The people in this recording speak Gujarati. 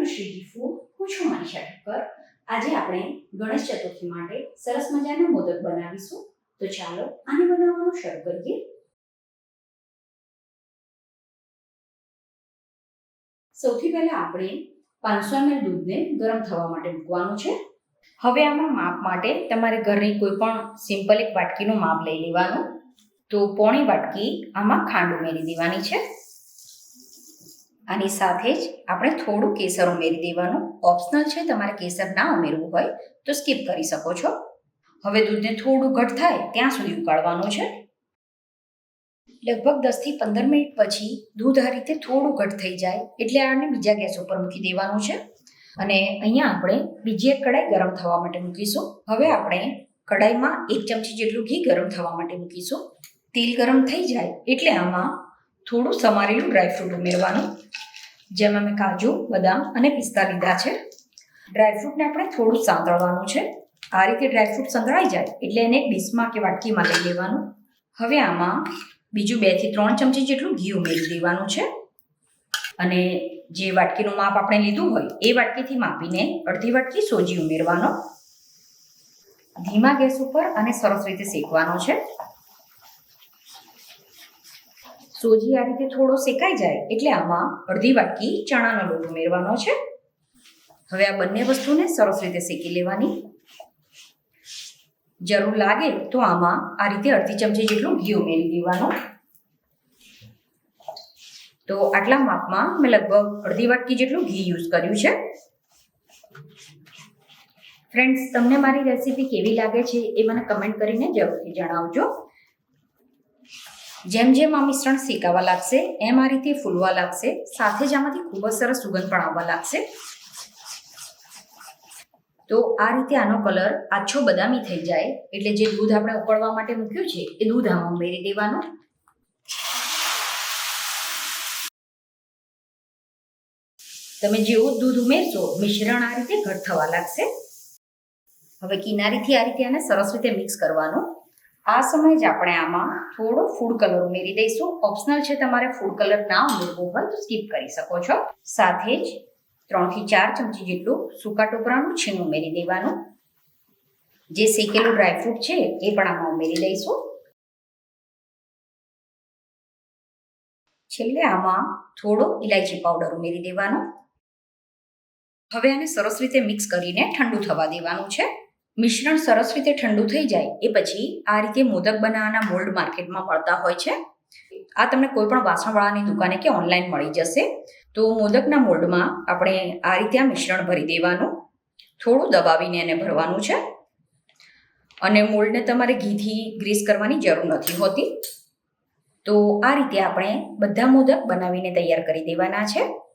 ટુ શ્રી ફૂડ હું છું મનીષા ઠક્કર આજે આપણે ગણેશ ચતુર્થી માટે સરસ મજાનો મોદક બનાવીશું. તો ચાલો આને બનાવવાનું શરૂ કરીએ. સૌથી પહેલા આપણે પાંચસો એમએલ દૂધને ગરમ થવા માટે મૂકવાનું છે. હવે આમાં માપ માટે તમારે ઘરની કોઈ પણ સિમ્પલ એક વાટકીનું માપ લઈ લેવાનું. તો પોણી વાટકી આમાં ખાંડ ઉમેરી દેવાની છે. આની સાથે જ આપણે થોડું કેસર ઉમેરી દેવાનું. ઓપ્શનલ છે, તમારે કેસર ના ઉમેરવું હોય તો સ્કીપ કરી શકો છો. હવે દૂધને થોડું ઘટ થાય, ત્યાં સુધી ઉકાળવાનું છે. લગભગ દસથી પંદર મિનિટ પછી દૂધ આ રીતે થોડું ઘટ થઈ જાય, એટલે આને બીજા ગેસ ઉપર મૂકી દેવાનું છે. અને અહીંયા આપણે બીજી એક કડાઈ ગરમ થવા માટે મૂકીશું. હવે આપણે કડાઈમાં એક ચમચી જેટલું ઘી ગરમ થવા માટે મૂકીશું. તેલ ગરમ થઈ જાય, એટલે આમાં થોડું સમારેલું ડ્રાયફ્રૂટ ઉમેરવાનું. જેમાં મેં કાજુ, બદામ અને પિસ્તા લીધા છે. ડ્રાયફ્રૂટને આપણે થોડું સાંતળવાનું છે. આ રીતે ડ્રાયફ્રૂટ સંતળાઈ જાય એટલે એને ડીશમાં કે વાટકીમાં લઈ લેવાનું. હવે આમાં બીજું બેથી ત્રણ ચમચી જેટલું ઘી ઉમેરી દેવાનું છે. અને જે વાટકીનું માપ આપણે લીધું હોય, એ વાટકીથી માપીને અડધી વાટકી સોજી ઉમેરવાનો. ધીમા ગેસ ઉપર અને સરસ રીતે શેકવાનો છે. સોજી આ રીતે થોડો શેકાઈ જાય એટલે આમાં અડધી વાટકી ચણાનો લોટ ઉમેરવાનો છે. હવે આ બંને વસ્તુને સરસ રીતે શેકી લેવાની. જરૂર લાગે તો આમાં આ રીતે અડધી ચમચી જેટલું ઘી ઉમેરી દેવાનું. તો આટલા માપમાં મેં લગભગ અડધી વાટકી જેટલું ઘી યુઝ કર્યું છે. ફ્રેન્ડ્સ, તમને મારી રેસીપી કેવી લાગે છે એ મને કમેન્ટ કરીને જરૂરથી જણાવજો. જેમ જેમ આ મિશ્રણ શેકાવા લાગશે, એમ આ રીતે ફૂલવા લાગશે. સાથે જ આમાંથી ખૂબ જ સરસ સુગંધ પણ આવવા લાગશે. તો આ રીતે આનો કલર આછો બદામી થઈ જાય. એટલે જે દૂધ આપણે ઉકળવા માટે મૂક્યું છે, એ દૂધ આમાં ઉમેરી દેવાનું. તમે જેવું દૂધ ઉમેરશો, મિશ્રણ આ રીતે ઘટ થવા લાગશે. હવે કિનારીથી આ રીતે આને સરસ રીતે મિક્સ કરવાનું. આ સમય જ આપણે આમાં થોડો ફૂડ કલર ઉમેરી દઈશું. ઓપ્શનલ છે તમારે ફૂડ કલર ના ઉમેરવો હોય તો સ્કીપ કરી શકો છો. સાથે જ ત્રણથી ચાર ચમચી જેટલું સૂકા ટોપરાનું છીણ ઉમેરી દેવાનું. જે શેકેલું ડ્રાયફ્રૂટ છે એ પણ આમાં ઉમેરી દઈશું. છેલ્લે આમાં થોડો ઇલાયચી પાવડર ઉમેરી દેવાનો. હવે આને સરસ રીતે મિક્સ કરીને ઠંડુ થવા દેવાનું છે. મિશ્રણ સરસ રીતે ઠંડુ થઈ જાય, એ પછી આ રીતે મોદક બનાવવાના મોલ્ડ માર્કેટમાં મળતા હોય છે. આ તમને કોઈ પણ વાસણવાળાની દુકાને કે ઓનલાઈન મળી જશે. તો મોદકના મોલ્ડમાં આપણે આ રીતે આ મિશ્રણ ભરી દેવાનું. થોડું દબાવીને એને ભરવાનું છે. અને મોલ્ડને તમારે ઘીથી ગ્રીસ કરવાની જરૂર નથી હોતી. તો આ રીતે આપણે બધા મોદક બનાવીને તૈયાર કરી દેવાના છે.